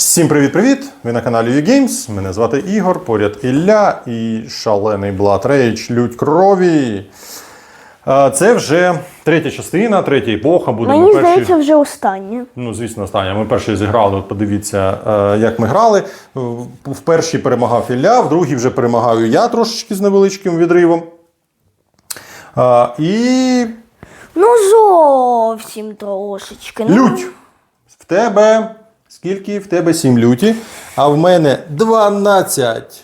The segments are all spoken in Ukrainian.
Всім привіт-привіт! Ви на каналі UGames. Мене звати Ігор, поряд Ілля і шалений Blood Rage Лють крові. Це вже третя частина, третя епоха. Будемо Мені перші. здається, вже останнє. Ну, звісно, остання. Ми перші зіграли. От подивіться, е, як ми грали. В в першій перемагав Ілля, в другій вже перемагаю я трошечки з невеличким відривом. І Ну, зовсім трошечки. Ну, Лють. В тебе скільки? В тебе 7 люті, а в мене 12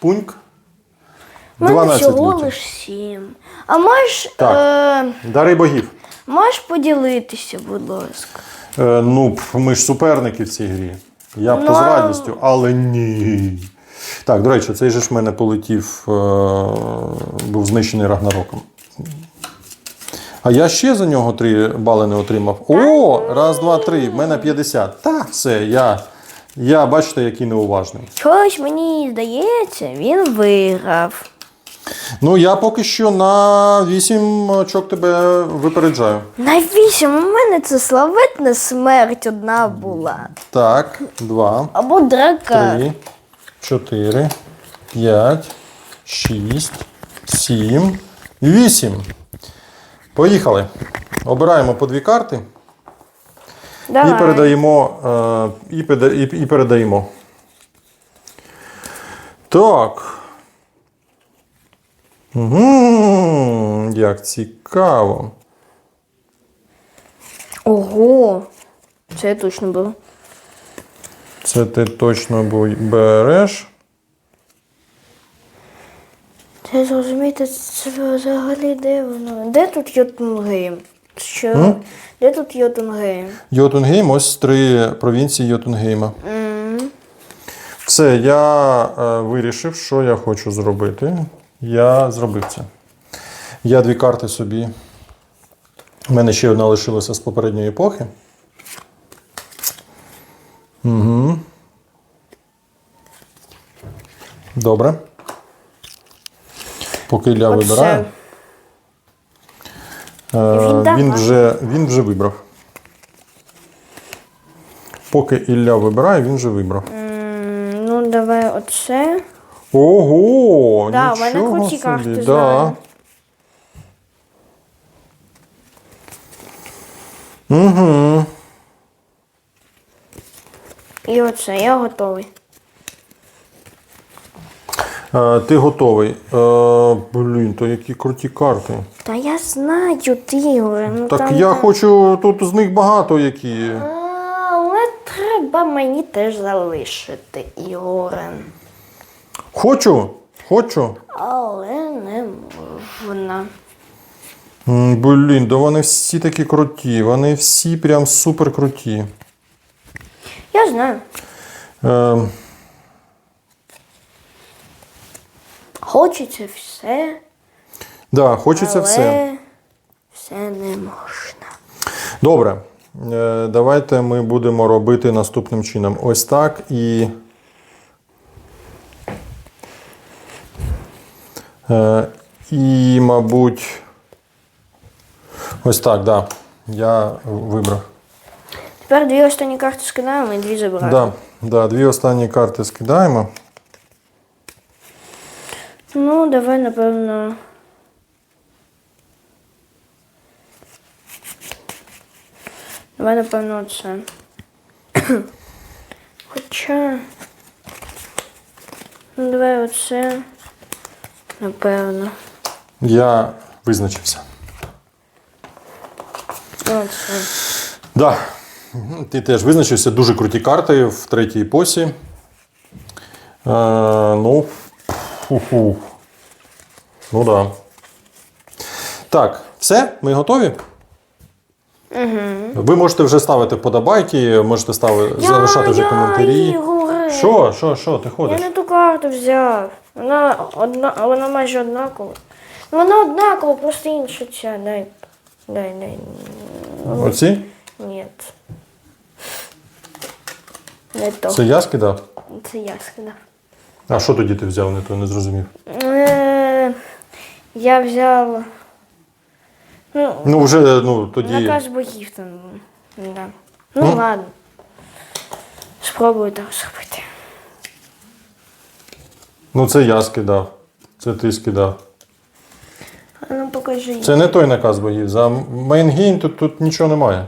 пуньк. в мене 12 всього люті. лиш сім. А можеш, Так. е, Дари богів. можеш поділитися, будь ласка. Е, ну, ми ж суперники в цій грі. Я б то з Ну, радістю, але ні. Так, до речі, цей же ж в мене полетів, е, був знищений Рагнароком. А я ще за нього 3 бали не отримав. О, раз, два, три. В мене 50. Так, все, я, я бачите, який неуважний. Чогось мені здається, він виграв. Ну, я поки що на 8 очок тебе випереджаю. На вісім у мене це славетна смерть одна була. Так, 2, Або драка. 3, 4, 5, 6, 7, 8. Поїхали. Обираємо по дві карти Давай. і передаємо. Е, і, і, і передаємо. Так. Угу, як цікаво. Ого. Це я точно було. Це ти точно береш. Це зрозуміти, це взагалі де воно? Де тут Йотунгейм? Що? Де тут Йотунгейм? Йотунгейм, ось три провінції Йотунгейма. Все, я е, вирішив, що я хочу зробити. Я зробив це. Я дві карти собі. У мене ще одна лишилася з попередньої епохи. Угу. Добре. Поки Ілля Оце. вибирає. Е, Він давай. він, вже, він вже вибрав. Поки Ілля вибирає, він вже вибрав. М, Ну, давай оце. Ого! Да, у мене нічого круті собі, карти, да. знаю. Угу. І оце, я готовий. Е, ти готовий. Е, блін, то які круті карти. Та я знаю, ти Ігоре. Ну, Так там, я там. хочу, тут з них багато які. А, Але треба мені теж залишити, Ігоре. Хочу, хочу. Але не можна. М, Блін, да вони всі такі круті. Вони всі прям супер круті. Я знаю. Е, Хочеться все, да, хочеться але все. все не можна. Добре. Е, давайте ми будемо робити наступним чином. Ось так і. Е, і, мабуть. Ось так, да. Я вибрав. Тепер дві останні карти скидаємо і дві забираємо. Да, да, дві останні карти скидаємо. Ну, давай, напевно. Давай, напевно, оце. Хоча. Ну, давай оце. Напевно. Я визначився. Оце. Да. Ти теж визначився. Дуже круті карти в третій посі. Е, ну, фу-фу. Ну да. Так, все, ми готові? Угу. Ви можете вже ставити вподобайки, можете ставити, залишати вже коментарі. Що, що, що, ти Я не ту карту взяв. Вона одна, вона майже однакова. Ну, Вона однакова, просто інша ця. Дай. Дай, дай. Оці? Ні. Не то. Це я скидав? Це я сказав. А що тоді ти взяв, не то не зрозумів. Е, Я взяв. Ну, Ну, вже ну, тоді. наказ богів там. Да. Ну ладно. Спробую так зробити. Ну, це я скидав. Це ти скидав. А ну покажи. Це не той наказ богів. За мейнгейн тут, тут нічого немає.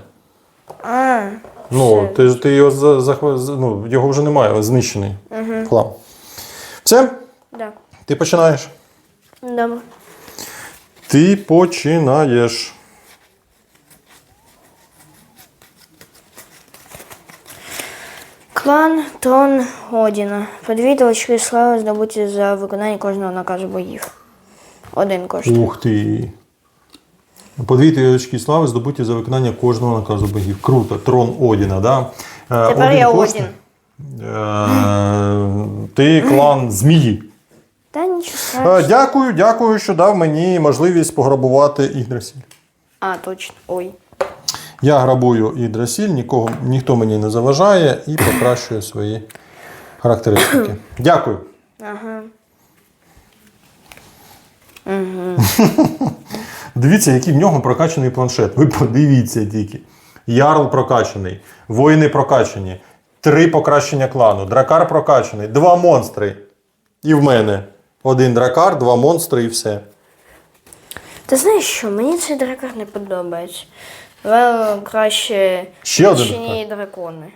А, Ну, ти, ж- ти його за, захва- з- ну, його вже немає, знищений. Угу. Хлам. Все, да. ти починаєш. Добре. Ти починаєш. Клан Трон Одіна. Подвійте очки слави здобуті за виконання кожного наказу боїв. Один коштує. Ух ти. Подвійте очки слави здобуті за виконання кожного наказу богів. Круто. Трон Одіна, да? Е, Тепер я коштує- Е, Ти клан змії. Та нічого. Е, Дякую, дякую, що дав мені можливість пограбувати Ігдрасіль. А, точно. Ой. Я грабую Ігдрасіль, нікого, ніхто мені не заважає і покращує свої характеристики. Дякую. Ага. Дивіться, який в нього прокачаний планшет. Ви подивіться тільки. Ярл прокачаний, воїни прокачані, три покращення клану, дракар прокачаний, два монстри. І в мене. Один дракар, два монстри і все. Ти знаєш що? Мені цей дракар не подобається. Давай краще Ще один печені дракони.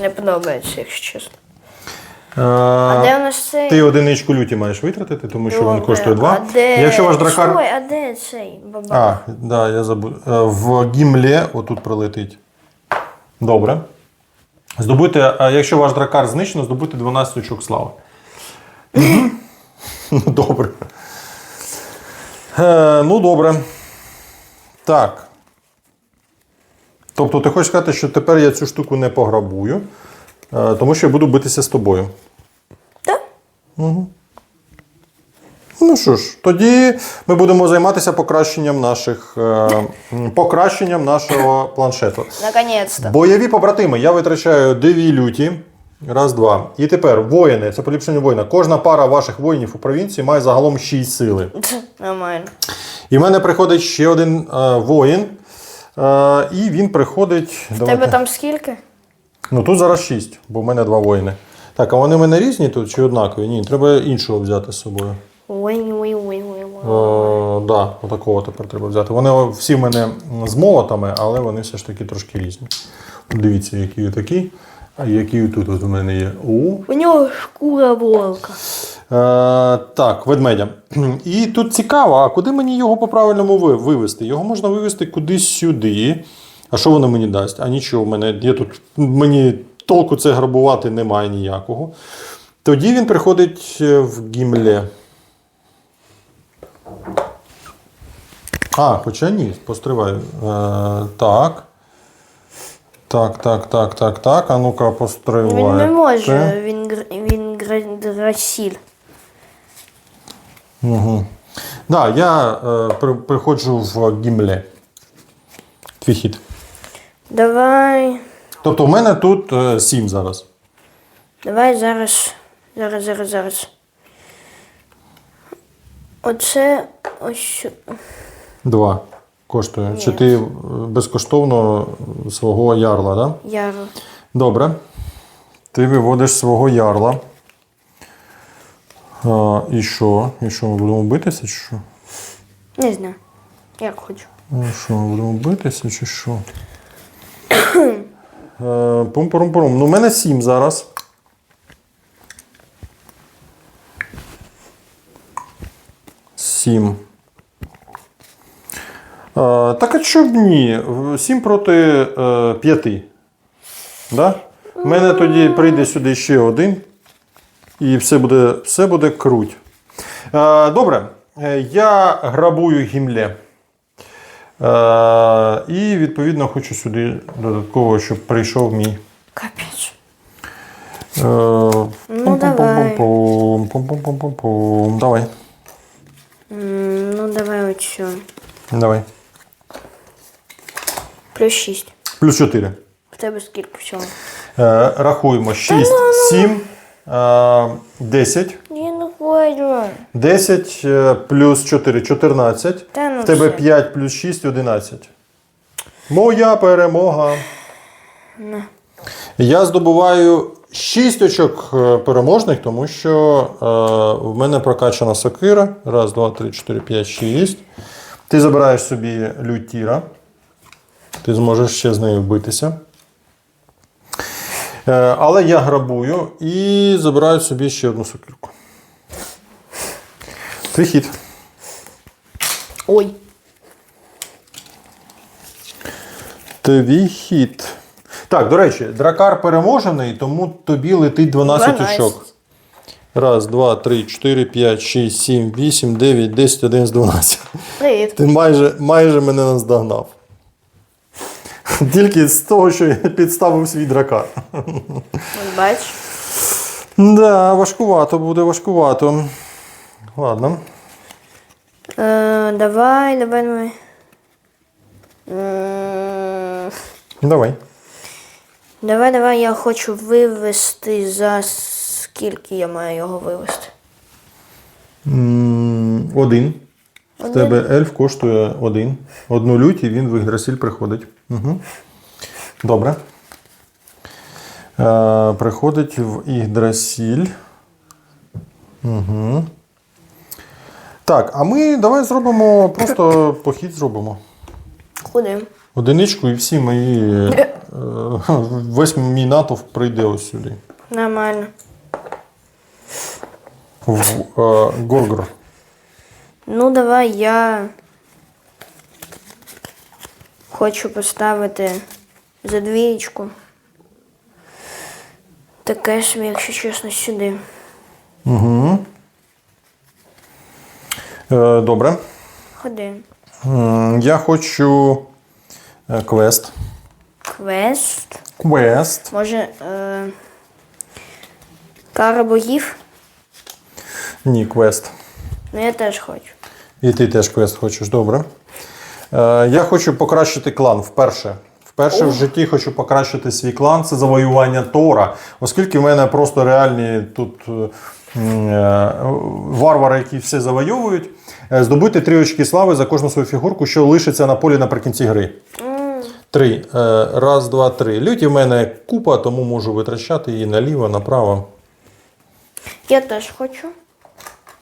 Не подобається, якщо чесно. А, А де у нас цей? Ти одиничку люті маєш витратити, тому що він коштує два. А де... Якщо ваш дракар. Стой, а де цей баба? А, да, я забув. Е, В гімлі отут прилетить. Добре. Здобуйте, а якщо ваш дракар знищено, здобути 12 очок слави. Ну, добре. Е, ну, добре. Так. Тобто, ти хочеш сказати, що тепер я цю штуку не пограбую, е, тому що я буду битися з тобою. Так? Ну що ж, тоді ми будемо займатися покращенням наших е, покращенням нашого планшету. Наконець-то. Бойові побратими. Я витрачаю дві люті. Раз, два. І тепер воїни. Це поліпшення воїна. Кожна пара ваших воїнів у провінції має загалом 6 сили. Нормально. І в мене приходить ще один е, воїн. Е, і він приходить. В давайте. тебе там скільки? Ну тут зараз 6, бо в мене два воїни. Так, а вони в мене різні тут чи однакові? Ні, треба іншого взяти з собою. О, да, отакого тепер треба взяти. Вони всі в мене з молотами, але вони все ж таки трошки різні. Дивіться, які такі, а які тут от у мене є. О, У нього шкура волка. Е, так, ведмедя. І тут цікаво, а куди мені його по-правильному ви- вивести? Його можна вивести кудись сюди. А що воно мені дасть? А нічого, в мене є тут. Мені толку це грабувати немає ніякого. Тоді він приходить е, в гімле. А, хоча ні, постривай. Е, так. Так, так, так, так, так. А ну-ка, постривай. Він не може, він, він гра- драсіль. Угу. Да, я е, при, приходжу в гімле. Твій хід. Давай. Тобто в мене тут е, 7 зараз. Давай зараз. Зараз, зараз, зараз. Оце ось. 2 коштує. Чи ти е, безкоштовно свого ярла, да? Яро. Добре. Ти виводиш свого ярла. А, і що? І що, ми будемо битися, чи що? Не знаю. Як хочу. Ну що, ми будемо битися, чи що? Е, Пум-пум-пум. Ну, у мене 7 зараз. Сім. Е, так а чого б ні? Сім проти е, п'яти. Да? У мене тоді прийде сюди ще один. І все буде, все буде круть. Е, добре. Е, Я грабую гімле. Е, і відповідно хочу сюди додатково, щоб прийшов мій. Е, Ну, давай. Давай. Ну, давай оцю. Давай. Плюс 6. Плюс 4. В тебе скільки всього? Е, рахуємо 6, 7, е, 10. Я не хочу. 10 е, плюс 4 14. Та ну В тебе все. 5 плюс 6 11. Моя перемога. Я здобуваю 6 очок е, переможних, тому що е, в мене прокачана сокира. Раз, два, три, чотири, п'ять, шість. Ти забираєш собі лютіра. Ти зможеш ще з нею битися. Е, але я грабую і забираю собі ще одну сокирку. Твій хід. Ой. Твій хід. Так, до речі, дракар переможений, тому тобі летить 12 12. очок. Раз, два, три, чотири, п'ять, шість, сім, вісім, дев'ять, десять, одинадцять, дванадцять. Привіт. Ти майже, майже мене наздогнав. Тільки з того, що я підставив свій дракар. От бач. Да, важкувато буде, важкувато. Ладно. Е, давай, давай, давай. М, Давай. Давай, давай, я хочу вивести за скільки я маю його вивести. М, Один. В тебе ельф коштує один. Одну лють і він в Ігдрасіль приходить. Угу. Добре. Е, приходить в Ігдрасіль. Угу. Так, а ми давай зробимо просто похід зробимо. Куди? Одиничку і всі мої. Е, весь мій натовп прийде ось сюди. Нормально. В е, Горгор. Ну, давай я хочу поставити за двієчку. Таке собі, якщо чесно, сюди. Угу. Е, добре. Ходи. М, Я хочу е, квест. Квест. Квест. Може. Е... Кара богів? Ні, квест. Ну я теж хочу. І ти теж квест хочеш, добре. Е, я хочу покращити клан вперше. Вперше в житті хочу покращити свій клан. Це завоювання Тора. Оскільки в мене просто реальні тут е, е, варвари, які все завойовують. Е, Здобути три очки слави за кожну свою фігурку, що лишиться на полі наприкінці гри. Три. Е, Раз, два, три. Люті в мене купа, тому можу витрачати її наліво, направо. Я теж хочу.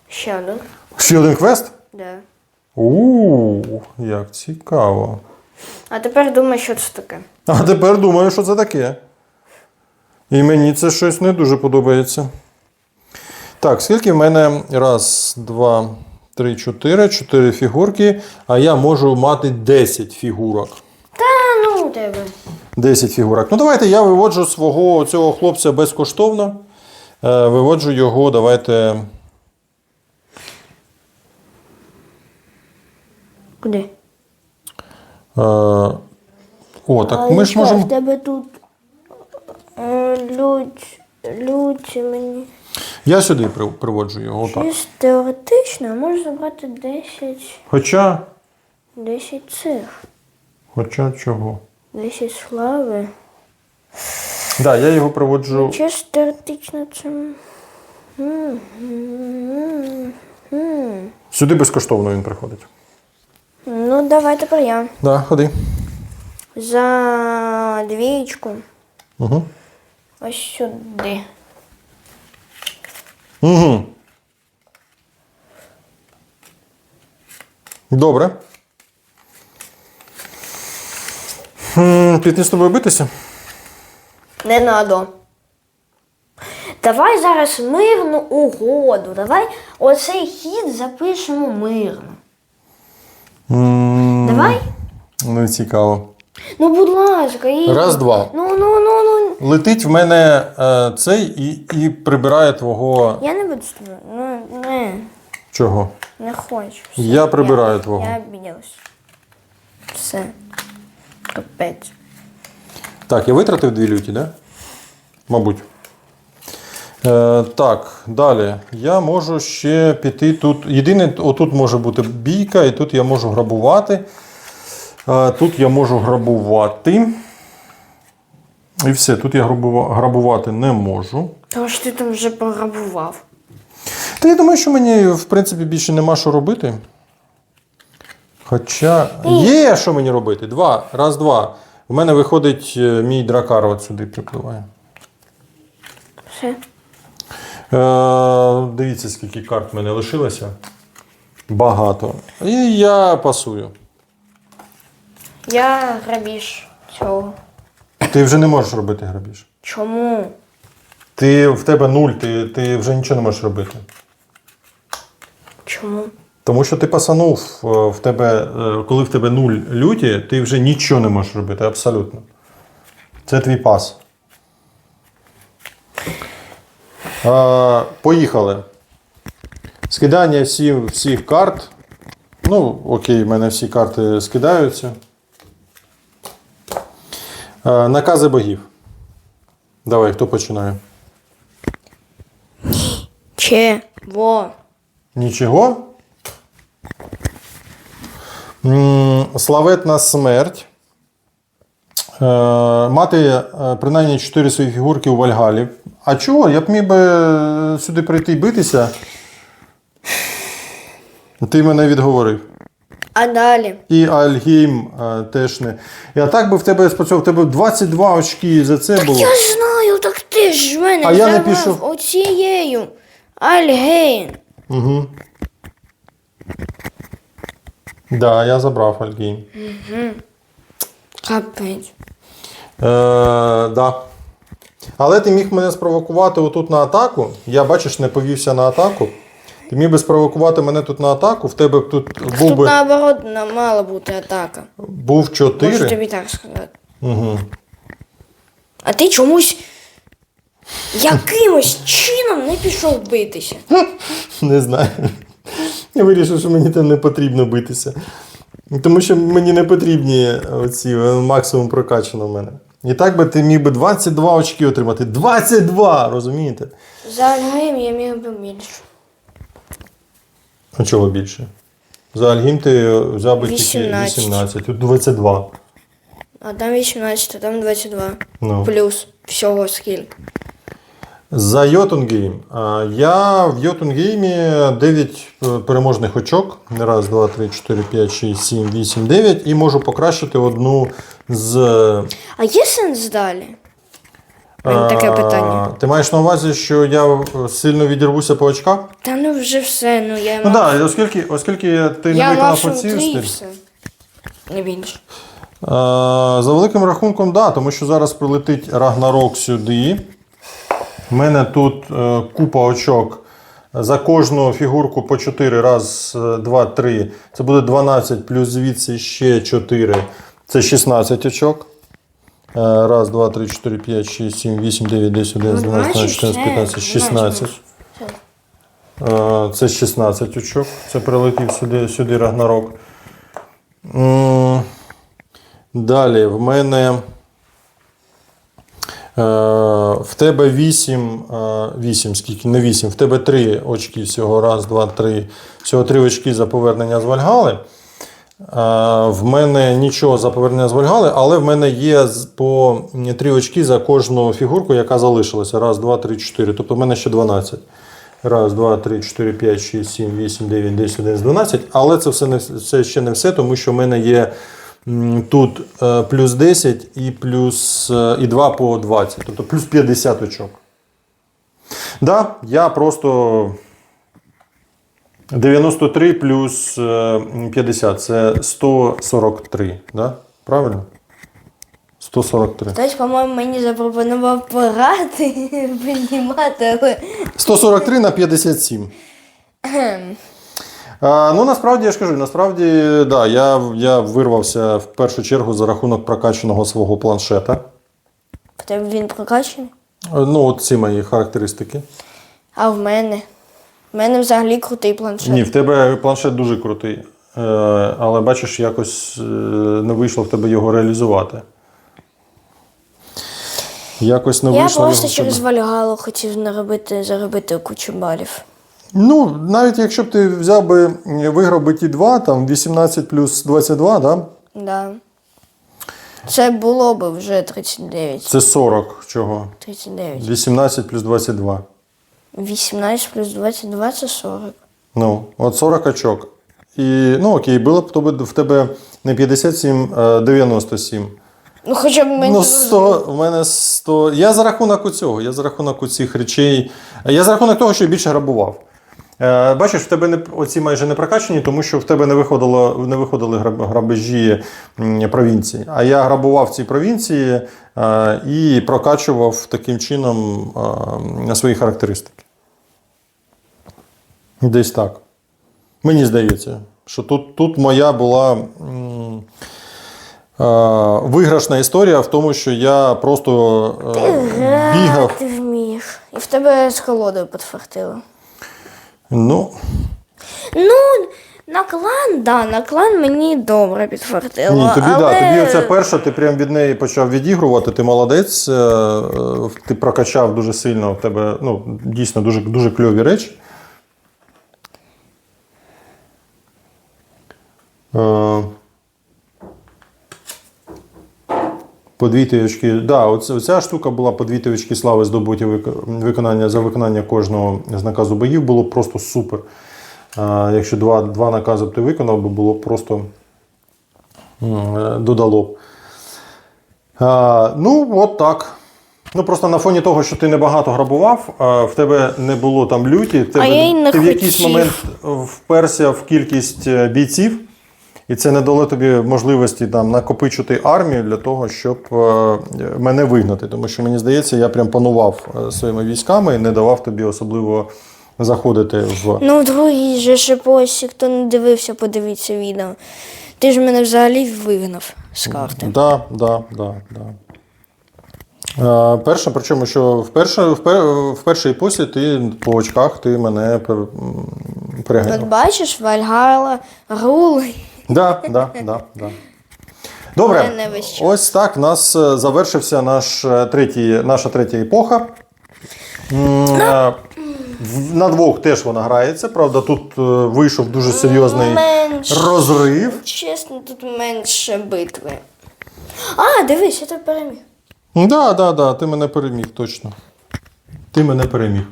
Ще один. Ще один квест? Да. У, як цікаво. А тепер думай, що це таке. А тепер думаю, що це таке. І мені це щось не дуже подобається. Так, скільки в мене? Раз, два, три, чотири. Чотири фігурки, а я можу мати 10 фігурок. Та ну у тебе. 10 фігурок. Ну, давайте я виводжу свого цього хлопця безкоштовно. Е, виводжу його, давайте. Куди? Е, о, так ми ж можемо. В тебе тут е, мені. Я сюди при- приводжу його. Чисто теоретично можеш забрати 10, Хоча. 10 цих. Хоча чого? 10 слави. Так, да, я його приводжу. Чисто теоретично це. Сюди безкоштовно він приходить. Ну, давай тепер я. Да, ходи. За двієчку. Угу. Ось сюди. Угу. Добре. Піти з тобою битися? Не надо. Давай зараз мирну угоду. Давай оцей хід запишемо мирно. М, Давай? Не цікаво. Ну, будь ласка, і. Раз, два. Ну, ну, ну, ну. Летить в мене е, цей і, і прибирає твого. Я не буду з тобою. Ну, не, Чого? не хочу. Все, Я прибираю твого. Я обідалась. Все. Капець. Так, я витратив дві люті, да? Мабуть. Е, так, далі. Я можу ще піти тут. Єдине, отут може бути бійка, і тут я можу грабувати. Е, тут я можу грабувати. І все, тут я грабувати не можу. Тому що ти там вже пограбував. Та я думаю, що мені, в принципі, більше нема що робити. Хоча є що мені робити. Два. Раз, два. У мене виходить е, мій дракар от сюди припливає. Все. Е, дивіться, скільки карт в мене лишилося. Багато. І я пасую. Я грабіж цього. Ти вже не можеш робити грабіж. Чому? Ти в тебе нуль, ти, ти вже нічого не можеш робити. Чому? Тому що ти пасанув е, в тебе, е, коли в тебе нуль люті, ти вже нічого не можеш робити, абсолютно. Це твій пас. Е, поїхали. Скидання всі, всіх карт. Ну, окей, в мене всі карти скидаються. Е, накази богів. Давай, хто починає? Че? Во. Нічого. Славетна смерть. Е, мати е, принаймні 4 свої фігурки у Вальгалі. А чого? Я б міг би е, сюди прийти і битися. Ти мене відговорив. А далі? І Альгейм е, теж не. І а так би в тебе спрацьовував, в тебе 22 очки за це було. Я знаю, так ти ж в мене А я не пішов. оцією. Альгейн. Угу. Да, я забрав Альгейм. Капець. Е, да. Але ти міг мене спровокувати отут на атаку. Я, бачиш, не повівся на атаку. Ти міг би спровокувати мене тут на атаку, в тебе б тут був Тут би наоборот на- мала бути атака. був Можу 4. тобі так сказати. Угу. А ти чомусь якимось чином не пішов битися. Не знаю. Я вирішив, що мені там не потрібно битися. Тому що мені не потрібні оці е, максимум прокачано в мене. І так би ти міг би 22 очки отримати. 22! Розумієте? За Альгейм я міг би більше. А чого більше? За Альгім ти взяв би тільки 18. 18, тут 22. А там 18, а там 22. Ну. Плюс всього скільки. За Йотунгейм. Я в Йотунгеймі 9 переможних очок. Раз, два, три, чотири, п'ять, шість, сім, вісім, дев'ять. І можу покращити одну з. А є сенс далі? Таке питання. Ти маєш на увазі, що я сильно відірвуся по очках? Та ну вже все, ну я Ну так, да, оскільки, оскільки ти не я виконав мав оці. Не більше. За великим рахунком, да, тому що зараз прилетить Рагнарок сюди. У мене тут е, купа очок. За кожну фігурку по 4, раз, е, два, три. Це буде 12, плюс звідси ще 4. Це 16 очок. Е, Раз, два, три, 4, 5, 6, 7, 8, 9, 10, 11, Ну, 12, 13, бачиш, 14, 15, це, 16. Е, Це 16 очок. Це прилетів сюди, сюди Рагнарок. Далі в мене. Е, в тебе 8, е, 8, скільки не 8, в тебе 3 очки всього. Раз, два, три. Всього 3 очки за повернення з Вальгали. Е, в мене нічого за повернення з Вальгали, але в мене є по 3 очки за кожну фігурку, яка залишилася. Раз, два, три, 4. Тобто в мене ще 12. Раз, два, три, 4, 5, 6, 7, 8, 9, 10, 11, 12. Але це все не це ще не все, тому що в мене є тут е, плюс 10 і плюс е, і 2 по 20, тобто плюс 50 очок. Да, я просто 93 плюс е, 50 це 143. Да? Правильно? 143. Хтось, по-моєму, мені запропонував пограти, піднімати, але 143 на 57. А, ну, насправді я ж кажу, насправді, да, я, я вирвався в першу чергу за рахунок прокачаного свого планшета. в тебе він прокачаний. Е, Ну, от ці мої характеристики. А в мене. В мене взагалі крутий планшет. Ні, в тебе планшет дуже крутий. Е, але бачиш, якось е, не вийшло в тебе його реалізувати. Якось не Я вийшло. просто в тебе. через Вальгалу хотів наробити, заробити кучу балів. Ну, навіть якщо б ти взяв би, виграв би ті два, там 18 плюс 22, да? Да. Це було б вже 39. це 40 чого? 39. 18 плюс 22. 18 плюс 22 це 40. Ну, от 40 очок. І, ну окей, було б тобі в тебе не 57, а 97. Ну, хоча б мені. Ну, 100, в мене 100. Я за рахунок у цього, я за рахунок у цих речей. Я за рахунок того, що я більше грабував. Е, бачиш, в тебе не, оці майже не прокачані, тому що в тебе не, виходило, не виходили грабежі провінції. А я грабував ці провінції е, і прокачував таким чином е, свої характеристики. Десь так. Мені здається, що тут, тут моя була. виграшна історія в тому, що я просто е, бігав. Ти вмієш. І в тебе з колодою підфартило. Ну, Ну, на клан, да, на клан мені добре підфартило. ні, тобі але... да, тобі оця перша, ти прям від неї почав відігрувати, ти молодець, е, е, ти прокачав дуже сильно в тебе, ну, дійсно дуже, дуже кльові речі. По дві тисячки. Да, оця, штука була по дві тисячки слави здобуті виконання за виконання кожного з наказу боїв було просто супер. А, якщо два, два накази б ти виконав, би було просто е, додало б. А, ну, от так. Ну, просто на фоні того, що ти небагато грабував, в тебе не було там люті, в тебе, я й не ти в якийсь момент вперся в кількість е, бійців, і це не дало тобі можливості там накопичити армію для того, щоб е, мене вигнати. Тому що мені здається, я прям панував е, своїми військами і не давав тобі особливо заходити в. Ну, в другій же ж хто не дивився, подивіться відео. Ти ж мене взагалі вигнав з карти. Да, да, да, да. Е, перше, причому, що в, перше, в, пер, в першій епосі ти по очках ти мене пер, м, От бачиш, Вальгала, Рул. Да, да, да, да. Добре, ось так у нас е, завершився наш е, третій, наша третя епоха. М, е, На двох теж вона грається. Правда, тут вийшов дуже серйозний Менш. розрив. Чесно, тут менше битви. А, дивись, я тебе переміг. Да, да, да, ти мене переміг, точно. Ти мене переміг.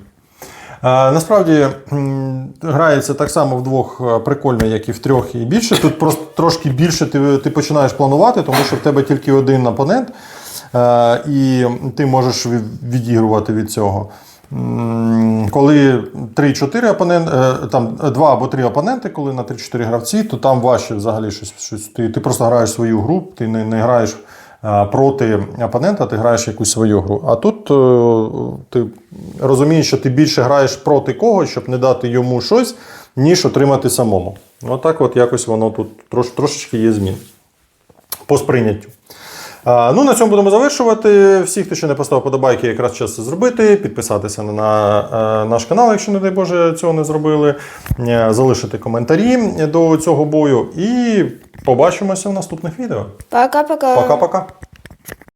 Насправді грається так само вдвох е, прикольно, як і в трьох і більше. Тут просто трошки більше ти, ти починаєш планувати, тому що в тебе тільки один опонент, е, і ти можеш відігрувати від цього. Коли 3-4 опоненти, там 2 або 3 опоненти, коли на 3-4 гравці, то там важче взагалі щось. щось ти, ти просто граєш свою гру, ти не, не граєш проти опонента, ти граєш якусь свою гру. А тут е, ти розумієш, що ти більше граєш проти когось, щоб не дати йому щось, ніж отримати самому. Отак от якось воно тут трош, трошечки є змін по сприйняттю. Ну, на цьому будемо завершувати. Всі, хто ще не поставив подобайки, якраз час це зробити. Підписатися на е, наш канал, якщо, не дай Боже, цього не зробили. Е, Залишити коментарі до цього бою. І побачимося в наступних відео. Пока-пока. Пока-пока.